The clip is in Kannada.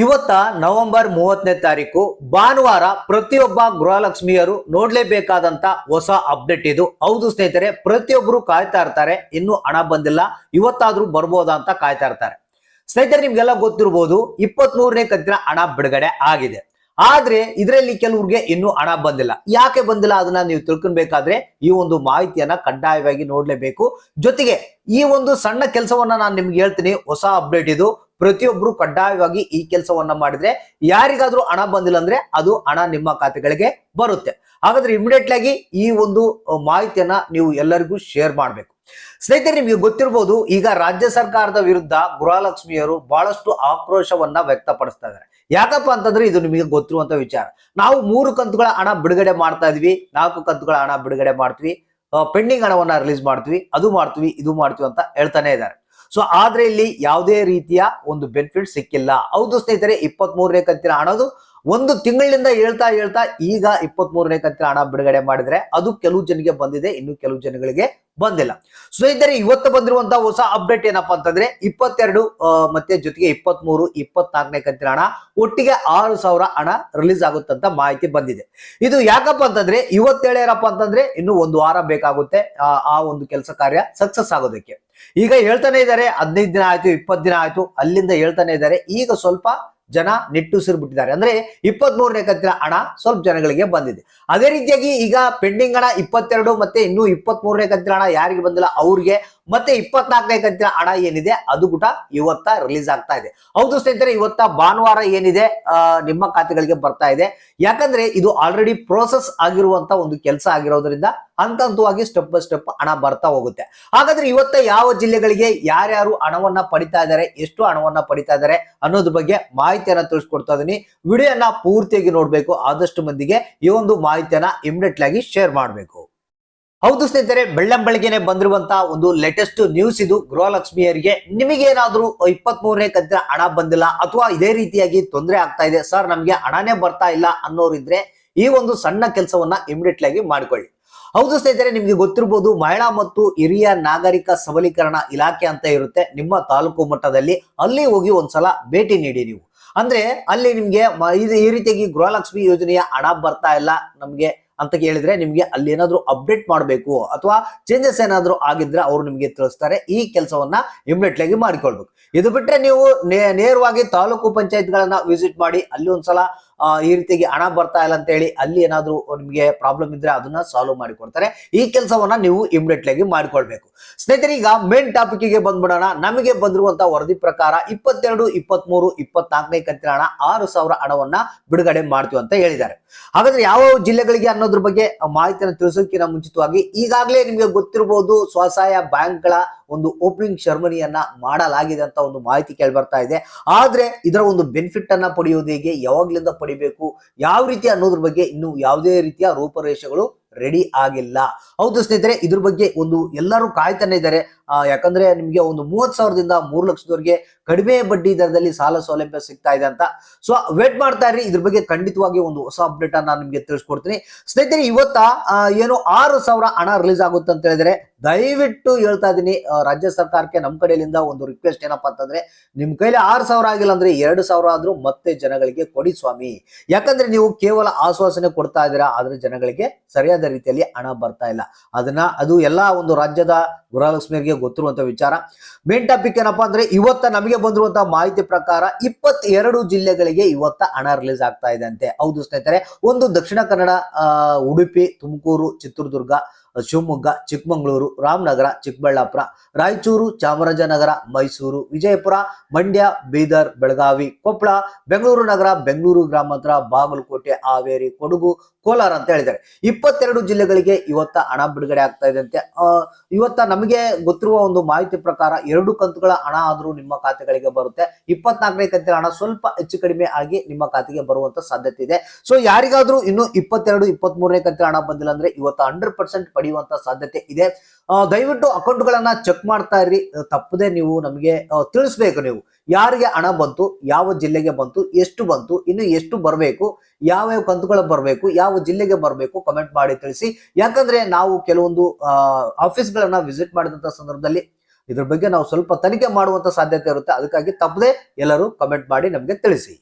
ಇವತ್ತ ನವೆಂಬರ್ ಮೂವತ್ತನೇ ತಾರೀಕು ಭಾನುವಾರ ಪ್ರತಿಯೊಬ್ಬ ಗೃಹಲಕ್ಷ್ಮಿಯರು ನೋಡ್ಲೇಬೇಕಾದಂತ ಹೊಸ ಅಪ್ಡೇಟ್ ಇದು. ಹೌದು ಸ್ನೇಹಿತರೆ ಪ್ರತಿಯೊಬ್ಬರು ಕಾಯ್ತಾ ಇರ್ತಾರೆ, ಇನ್ನು ಹಣ ಬಂದಿಲ್ಲ, ಇವತ್ತಾದ್ರೂ ಬರ್ಬೋದಾ ಅಂತ ಕಾಯ್ತಾ ಇರ್ತಾರೆ. ಸ್ನೇಹಿತರೆ, ನಿಮ್ಗೆಲ್ಲ ಗೊತ್ತಿರ್ಬೋದು ಇಪ್ಪತ್ತ್ ಮೂರನೇ ಕಂತಿನ ಹಣ ಬಿಡುಗಡೆ ಆಗಿದೆ. ಆದ್ರೆ ಇದರಲ್ಲಿ ಕೆಲವ್ರಿಗೆ ಇನ್ನೂ ಹಣ ಬಂದಿಲ್ಲ. ಯಾಕೆ ಬಂದಿಲ್ಲ ಅದನ್ನ ನೀವು ತಿಳ್ಕೊಬೇಕಾದ್ರೆ ಈ ಒಂದು ಮಾಹಿತಿಯನ್ನ ಕಡ್ಡಾಯವಾಗಿ ನೋಡ್ಲೇಬೇಕು. ಜೊತೆಗೆ ಈ ಒಂದು ಸಣ್ಣ ಕೆಲಸವನ್ನ ನಾನು ನಿಮ್ಗೆ ಹೇಳ್ತೀನಿ, ಹೊಸ ಅಪ್ಡೇಟ್ ಇದು. ಪ್ರತಿಯೊಬ್ರು ಕಡ್ಡಾಯವಾಗಿ ಈ ಕೆಲಸವನ್ನ ಮಾಡಿದ್ರೆ ಯಾರಿಗಾದ್ರೂ ಹಣ ಬಂದಿಲ್ಲ ಅಂದ್ರೆ ಅದು ಹಣ ನಿಮ್ಮ ಖಾತೆಗಳಿಗೆ ಬರುತ್ತೆ. ಹಾಗಾದ್ರೆ ಇಮಿಡಿಯೇಟ್ ಆಗಿ ಈ ಒಂದು ಮಾಹಿತಿಯನ್ನ ನೀವು ಎಲ್ಲರಿಗೂ ಶೇರ್ ಮಾಡಬೇಕು. ಸ್ನೇಹಿತರೆ, ನಿಮಗೆ ಗೊತ್ತಿರಬಹುದು ಈಗ ರಾಜ್ಯ ಸರ್ಕಾರದ ವಿರುದ್ಧ ಗೃಹಲಕ್ಷ್ಮಿಯರು ಬಹಳಷ್ಟು ಆಕ್ರೋಶವನ್ನ ವ್ಯಕ್ತಪಡಿಸ್ತಾ ಇದ್ದಾರೆ. ಯಾಕಪ್ಪ ಅಂತಂದ್ರೆ ಇದು ನಿಮಗೆ ಗೊತ್ತಿರುವಂತ ವಿಚಾರ. ನಾವು ಮೂರು ಕಂತುಗಳ ಹಣ ಬಿಡುಗಡೆ ಮಾಡ್ತಾ ಇದೀವಿ, ನಾಲ್ಕು ಕಂತುಗಳ ಹಣ ಬಿಡುಗಡೆ ಮಾಡ್ತೀವಿ ಪೆಂಡಿಂಗ್ ಹಣವನ್ನ ರಿಲೀಸ್ ಮಾಡ್ತೀವಿ, ಅದು ಮಾಡ್ತೀವಿ, ಇದು ಮಾಡ್ತೀವಿ ಅಂತ ಹೇಳ್ತಾನೆ ಇದ್ದಾರೆ. ಸೊ ಆದ್ರೆ ಇಲ್ಲಿ ಯಾವುದೇ ರೀತಿಯ ಒಂದು ಬೆನಿಫಿಟ್ ಸಿಕ್ಕಿಲ್ಲ. ಹೌದು ಸ್ನೇಹಿತರೆ ಇಪ್ಪತ್ತ್ ಮೂರನೇ ಕಂತಿನ ಹಣದು ಒಂದು ತಿಂಗಳಿಂದ ಹೇಳ್ತಾ ಹೇಳ್ತಾ ಈಗ ಇಪ್ಪತ್ತ್ ಮೂರನೇ ಕಂತಿನ ಹಣ ಬಿಡುಗಡೆ ಮಾಡಿದ್ರೆ ಅದು ಕೆಲವು ಜನರಿಗೆ ಬಂದಿದೆ, ಇನ್ನು ಕೆಲವು ಜನಗಳಿಗೆ ಬಂದಿಲ್ಲ. ಸ್ನೇಹಿತರೆ, ಇವತ್ತು ಬಂದಿರುವಂತಹ ಹೊಸ ಅಪ್ಡೇಟ್ ಏನಪ್ಪಾ ಅಂತಂದ್ರೆ ಇಪ್ಪತ್ತೆರಡು ಮತ್ತೆ ಜೊತೆಗೆ ಇಪ್ಪತ್ತ್ ಮೂರು ಇಪ್ಪತ್ನಾಲ್ಕನೇ ಕಂತಿನ ಹಣ ಒಟ್ಟಿಗೆ ಆರು ಸಾವಿರ ಹಣ ರಿಲೀಸ್ ಆಗುತ್ತಂತ ಮಾಹಿತಿ ಬಂದಿದೆ. ಇದು ಯಾಕಪ್ಪ ಅಂತಂದ್ರೆ ಇವತ್ತೇಳೇರಪ್ಪ ಅಂತಂದ್ರೆ ಇನ್ನು ಒಂದು ವಾರ ಬೇಕಾಗುತ್ತೆ, ಆ ಒಂದು ಕೆಲಸ ಕಾರ್ಯ ಸಕ್ಸಸ್ ಆಗೋದಕ್ಕೆ. ಈಗ ಹೇಳ್ತಾನೆ ಇದ್ದಾರೆ, ಹದಿನೈದು ದಿನ ಆಯ್ತು, ಇಪ್ಪತ್ತು ದಿನ ಆಯ್ತು, ಅಲ್ಲಿಂದ ಹೇಳ್ತಾನೆ ಇದ್ದಾರೆ, ಈಗ ಸ್ವಲ್ಪ ಜನ ನಿಟ್ಟುಸಿರು ಬಿಟ್ಟಿದ್ದಾರೆ ಅಂದ್ರೆ ಇಪ್ಪತ್ತ್ ಮೂರನೇ ಕಂತಿನ ಹಣ ಸ್ವಲ್ಪ ಜನಗಳಿಗೆ ಬಂದಿದೆ. ಅದೇ ರೀತಿಯಾಗಿ ಈಗ ಪೆಂಡಿಂಗ್ ಹಣ ಇಪ್ಪತ್ತೆರಡು ಮತ್ತೆ ಇನ್ನು ಇಪ್ಪತ್ತ್ ಮೂರನೇ ಕಂತಿನ ಹಣ ಯಾರಿಗೆ ಬಂದಿಲ್ಲ? ಅವ್ರಿಗೆ. ಮತ್ತೆ ಇಪ್ಪತ್ನಾಲ್ಕನೇ ಕಂತಿನ ಹಣ ಏನಿದೆ? ಅದು ಕೂಡ ಇವತ್ತ ರಿಲೀಸ್ ಆಗ್ತಾ ಇದೆ. ಹೌದು ಸ್ನೇಹಿತರೆ, ಇವತ್ತ ಭಾನುವಾರ ಏನಿದೆ? ನಿಮ್ಮ ಖಾತೆಗಳಿಗೆ ಬರ್ತಾ ಇದೆ. ಯಾಕಂದ್ರೆ ಇದು ಆಲ್ರೆಡಿ ಪ್ರೋಸೆಸ್ ಆಗಿರುವಂತ ಒಂದು ಕೆಲಸ ಆಗಿರೋದ್ರಿಂದ ಹಂತ ಹಂತವಾಗಿ ಸ್ಟೆಪ್ ಬೈ ಸ್ಟೆಪ್ ಹಣ ಬರ್ತಾ ಹೋಗುತ್ತೆ. ಹಾಗಾದ್ರೆ ಇವತ್ತ ಯಾವ ಜಿಲ್ಲೆಗಳಿಗೆ ಯಾರ್ಯಾರು ಹಣವನ್ನ ಪಡಿತಾ ಇದ್ದಾರೆ, ಎಷ್ಟು ಹಣವನ್ನ ಪಡಿತಾ ಇದ್ದಾರೆ ಅನ್ನೋದ್ರ ಬಗ್ಗೆ ಮಾಹಿತಿಯನ್ನ ತಿಳಿಸ್ಕೊಡ್ತಾ ಇದೀನಿ. ವಿಡಿಯೋನ ಪೂರ್ತಿಯಾಗಿ ನೋಡ್ಬೇಕು. ಆದಷ್ಟು ಮಂದಿಗೆ ಈ ಒಂದು ಮಾಹಿತಿಯನ್ನ ಇಮಿಡಿಯೇಟ್ ಆಗಿ ಶೇರ್ ಮಾಡಬೇಕು. ಹೌದು ಸ್ನೇಹಿತರೆ ಬೆಳ್ಳಂಬೆಳಗ್ಗೆನೆ ಬಂದಿರುವಂತಹ ಒಂದು ಲೇಟೆಸ್ಟ್ ನ್ಯೂಸ್ ಇದು. ಗೃಹಲಕ್ಷ್ಮಿಯರಿಗೆ ನಿಮಗೇನಾದ್ರೂ ಇಪ್ಪತ್ತ್ ಮೂರನೇ ಕಂತಿನ ಹಣ ಬಂದಿಲ್ಲ ಅಥವಾ ಇದೇ ರೀತಿಯಾಗಿ ತೊಂದರೆ ಆಗ್ತಾ ಇದೆ, ಸರ್ ನಮ್ಗೆ ಹಣನೇ ಬರ್ತಾ ಇಲ್ಲ ಅನ್ನೋರಿದ್ರೆ ಈ ಒಂದು ಸಣ್ಣ ಕೆಲಸವನ್ನ ಇಮಿಡಿಯೇಟ್ ಆಗಿ ಮಾಡ್ಕೊಳ್ಳಿ. ಹೌದು ಸ್ನೇಹಿತರೆ, ನಿಮ್ಗೆ ಗೊತ್ತಿರಬಹುದು ಮಹಿಳಾ ಮತ್ತು ಹಿರಿಯ ನಾಗರಿಕ ಸಬಲೀಕರಣ ಇಲಾಖೆ ಅಂತ ಇರುತ್ತೆ. ನಿಮ್ಮ ತಾಲೂಕು ಮಟ್ಟದಲ್ಲಿ ಅಲ್ಲಿ ಹೋಗಿ ಒಂದ್ಸಲ ಭೇಟಿ ನೀಡಿ ನೀವು. ಅಂದ್ರೆ ಅಲ್ಲಿ ನಿಮ್ಗೆ ಈ ರೀತಿಯಾಗಿ ಗೃಹಲಕ್ಷ್ಮಿ ಯೋಜನೆಯ ಹಣ ಬರ್ತಾ ಇಲ್ಲ, ನಮ್ಗೆ ಅಂತ ಕೇಳಿದ್ರೆ ನಿಮ್ಗೆ ಅಲ್ಲಿ ಏನಾದರೂ ಅಪ್ಡೇಟ್ ಮಾಡಬೇಕು ಅಥವಾ ಚೇಂಜಸ್ ಏನಾದರೂ ಆಗಿದ್ರೆ ಅವರು ನಿಮ್ಗೆ ತಿಳಿಸ್ತಾರೆ ಈ ಕೆಲಸವನ್ನ ಇಮಿಡಿಯೇಟ್ಲಿ ಆಗಿ ಮಾಡಿಕೊಳ್ಬೇಕು. ಇದು ಬಿಟ್ರೆ ನೀವು ನೇರವಾಗಿ ತಾಲೂಕು ಪಂಚಾಯತ್ಗಳನ್ನ ವಿಸಿಟ್ ಮಾಡಿ ಅಲ್ಲಿ ಒಂದ್ಸಲ ಈ ರೀತಿಯಾಗಿ ಹಣ ಬರ್ತಾ ಇಲ್ಲ ಅಂತ ಹೇಳಿ ಅಲ್ಲಿ ಏನಾದ್ರು ನಿಮಗೆ ಪ್ರಾಬ್ಲಮ್ ಇದ್ರೆ ಅದನ್ನ ಸಾಲ್ವ್ ಮಾಡಿಕೊಡ್ತಾರೆ. ಈ ಕೆಲಸವನ್ನ ನೀವು ಇಮಿಡಿಯೇಟ್ಲಿ ಆಗಿ ಮಾಡಿಕೊಳ್ಬೇಕು. ಸ್ನೇಹಿತರೆ, ಈಗ ಮೇನ್ ಟಾಪಿಕ್ಗೆ ಬಂದ್ಬಿಡೋಣ. ನಮಗೆ ಬಂದಿರುವಂತಹ ವರದಿ ಪ್ರಕಾರ ಇಪ್ಪತ್ತೆರಡು ಇಪ್ಪತ್ತ್ ಮೂರು ಇಪ್ಪತ್ನಾಲ್ಕನೇ ಕಂತಿನ ಹಣ ಆರು ಸಾವಿರ ಹಣವನ್ನ ಬಿಡುಗಡೆ ಮಾಡ್ತೀವಿ ಅಂತ ಹೇಳಿದ್ದಾರೆ. ಹಾಗಾದ್ರೆ ಯಾವ ಜಿಲ್ಲೆಗಳಿಗೆ ಅನ್ನೋದ್ರ ಬಗ್ಗೆ ಮಾಹಿತಿಯನ್ನು ತಿಳಿಸೋಕಿನ ಮುಂಚಿತವಾಗಿ ಈಗಾಗಲೇ ನಿಮಗೆ ಗೊತ್ತಿರಬಹುದು ಸ್ವಸಹಾಯ ಬ್ಯಾಂಕ್ಗಳ ಒಂದು ಓಪನಿಂಗ್ ಶರ್ಮನಿಯನ್ನ ಮಾಡಲಾಗಿದೆ ಅಂತ ಒಂದು ಮಾಹಿತಿ ಕೇಳಿ ಬರ್ತಾ ಇದೆ. ಆದ್ರೆ ಇದರ ಒಂದು ಬೆನಿಫಿಟ್ ಅನ್ನ ಪಡೆಯೋದು ಹೇಗೆ, ಯಾವಾಗ್ಲಿಂದ ಪಡಿಬೇಕು, ಯಾವ ರೀತಿ ಅನ್ನೋದ್ರ ಬಗ್ಗೆ ಇನ್ನು ಯಾವುದೇ ರೀತಿಯ ರೂಪರೇಷೆಗಳು ರೆಡಿ ಆಗಿಲ್ಲ. ಹೌದು ಸ್ನೇಹಿತರೆ, ಇದ್ರ ಬಗ್ಗೆ ಒಂದು ಎಲ್ಲರೂ ಕಾಯ್ತಾನೆ ಇದ್ದಾರೆ. ಯಾಕಂದ್ರೆ ನಿಮ್ಗೆ ಒಂದು ಮೂವತ್ ಸಾವಿರದಿಂದ ಮೂರು ಲಕ್ಷದವರೆಗೆ ಕಡಿಮೆ ಬಡ್ಡಿ ದರದಲ್ಲಿ ಸಾಲ ಸೌಲಭ್ಯ ಸಿಗ್ತಾ ಇದೆ ಅಂತ. ಸೊ ವೇಟ್ ಮಾಡ್ತಾ ಇರಿ ಇದ್ರ ಬಗ್ಗೆ ಖಂಡಿತವಾಗಿ ಒಂದು ಹೊಸ ಅಪ್ಡೇಟ್ ಅನ್ನ ನಿಮ್ಗೆ ತಿಳಿಸ್ಕೊಡ್ತೀನಿ. ಸ್ನೇಹಿತರೆ, ಇವತ್ತ ಏನು ಆರು ಸಾವಿರ ಹಣ ರಿಲೀಸ್ ಆಗುತ್ತೆ ಅಂತ ಹೇಳಿದ್ರೆ ದಯವಿಟ್ಟು ಹೇಳ್ತಾ ಇದ್ದೀನಿ ರಾಜ್ಯ ಸರ್ಕಾರಕ್ಕೆ ನಮ್ಮ ಕಡೆಯಿಂದ ಒಂದು ರಿಕ್ವೆಸ್ಟ್ ಏನಪ್ಪಾ ಅಂತಂದ್ರೆ ನಿಮ್ಮ ಕೈಲಿ ಆರು ಸಾವಿರ ಆಗಿಲ್ಲ ಅಂದ್ರೆ ಎರಡು ಸಾವಿರ ಆದ್ರೂ ಮತ್ತೆ ಜನಗಳಿಗೆ ಕೊಡಿ ಸ್ವಾಮಿ. ಯಾಕಂದ್ರೆ ನೀವು ಕೇವಲ ಆಶ್ವಾಸನೆ ಕೊಡ್ತಾ ಇದ್ದೀರಾ, ಆದ್ರೆ ಜನಗಳಿಗೆ ಸರಿಯಾದ ರೀತಿಯಲ್ಲಿ ಹಣ ಬರ್ತಾ ಇಲ್ಲ. ಅದನ್ನ, ಅದು ಎಲ್ಲಾ ಒಂದು ರಾಜ್ಯದ ಗೃಹಲಕ್ಷ್ಮಿಯರಿಗೆ ಗೊತ್ತಿರುವಂತ ವಿಚಾರ. ಮೇನ್ ಟಾಪಿಕ್ ಏನಪ್ಪಾ ಅಂದ್ರೆ, ಇವತ್ತ ನಮಗೆ ಬಂದಿರುವಂತಹ ಮಾಹಿತಿ ಪ್ರಕಾರ ಇಪ್ಪತ್ತೆರಡು ಜಿಲ್ಲೆಗಳಿಗೆ ಇವತ್ತ ಹಣ ರಿಲೀಸ್ ಆಗ್ತಾ ಇದೆ ಅಂತೆ. ಹೌದು ಸ್ನೇಹಿತರೆ, ಒಂದು ದಕ್ಷಿಣ ಕನ್ನಡ ಉಡುಪಿ, ತುಮಕೂರು, ಚಿತ್ರದುರ್ಗ ಶಿವಮೊಗ್ಗ ಚಿಕ್ಕಮಗಳೂರು ರಾಮನಗರ ಚಿಕ್ಕಬಳ್ಳಾಪುರ ರಾಯಚೂರು ಚಾಮರಾಜನಗರ ಮೈಸೂರು ವಿಜಯಪುರ ಮಂಡ್ಯ ಬೀದರ್ ಬೆಳಗಾವಿ ಕೊಪ್ಪಳ ಬೆಂಗಳೂರು ನಗರ ಬೆಂಗಳೂರು ಗ್ರಾಮಾಂತರ ಬಾಗಲಕೋಟೆ ಹಾವೇರಿ ಕೊಡಗು ಕೋಲಾರ ಅಂತ ಹೇಳಿದ್ದಾರೆ. ಇಪ್ಪತ್ತೆರಡು ಜಿಲ್ಲೆಗಳಿಗೆ ಇವತ್ತ ಹಣ ಬಿಡುಗಡೆ ಆಗ್ತಾ ಇದೆ ಆ, ಇವತ್ತ ನಮಗೆ ಗೊತ್ತಿರುವ ಒಂದು ಮಾಹಿತಿ ಪ್ರಕಾರ ಎರಡು ಕಂತುಗಳ ಹಣ ಆದರೂ ನಿಮ್ಮ ಖಾತೆಗಳಿಗೆ ಬರುತ್ತೆ. ಇಪ್ಪತ್ನಾಲ್ಕನೇ ಕಂತಿನ ಹಣ ಸ್ವಲ್ಪ ಹೆಚ್ಚು ಕಡಿಮೆ ಆಗಿ ನಿಮ್ಮ ಖಾತೆಗೆ ಬರುವಂತ ಸಾಧ್ಯತೆ ಇದೆ. ಸೊ ಯಾರಿಗಾದ್ರೂ ಇನ್ನು ಇಪ್ಪತ್ತೆರಡು ಇಪ್ಪತ್ತ್ ಮೂರನೇ ಕಂತಿನ ಹಣ ಬಂದಿಲ್ಲ ಅಂದ್ರೆ ಇವತ್ತು ಹಂಡ್ರೆಡ್ ಪರ್ಸೆಂಟ್ ಪಡೆಯುವಂತ ಸಾಧ್ಯತೆ ಇದೆ. ದಯವಿಟ್ಟು ಅಕೌಂಟ್ಗಳನ್ನ ಚೆಕ್ ಮಾಡ್ತಾ ಇರಿ ತಪ್ಪದೆ ನೀವು ನಮಗೆ ತಿಳಿಸ್ಬೇಕು ನೀವು. ಯಾರಿಗೆ ಹಣ ಬಂತು, ಯಾವ ಜಿಲ್ಲೆಗೆ ಬಂತು, ಎಷ್ಟು ಬಂತು, ಇನ್ನು ಎಷ್ಟು ಬರಬೇಕು ಯಾವ ಯಾವ ಕಂತುಗಳು ಬರಬೇಕು, ಯಾವ ಜಿಲ್ಲೆಗೆ ಬರಬೇಕು ಕಮೆಂಟ್ ಮಾಡಿ ತಿಳಿಸಿ. ಯಾಕಂದ್ರೆ ನಾವು ಕೆಲವೊಂದು ಆಫೀಸ್ಗಳನ್ನ ವಿಸಿಟ್ ಮಾಡಿದಂತ ಸಂದರ್ಭದಲ್ಲಿ ಇದ್ರ ಬಗ್ಗೆ ನಾವು ಸ್ವಲ್ಪ ತನಿಖೆ ಮಾಡುವಂತ ಸಾಧ್ಯತೆ ಇರುತ್ತೆ. ಅದಕ್ಕಾಗಿ ತಪ್ಪದೆ ಎಲ್ಲರೂ ಕಮೆಂಟ್ ಮಾಡಿ ನಮಗೆ ತಿಳಿಸಿ.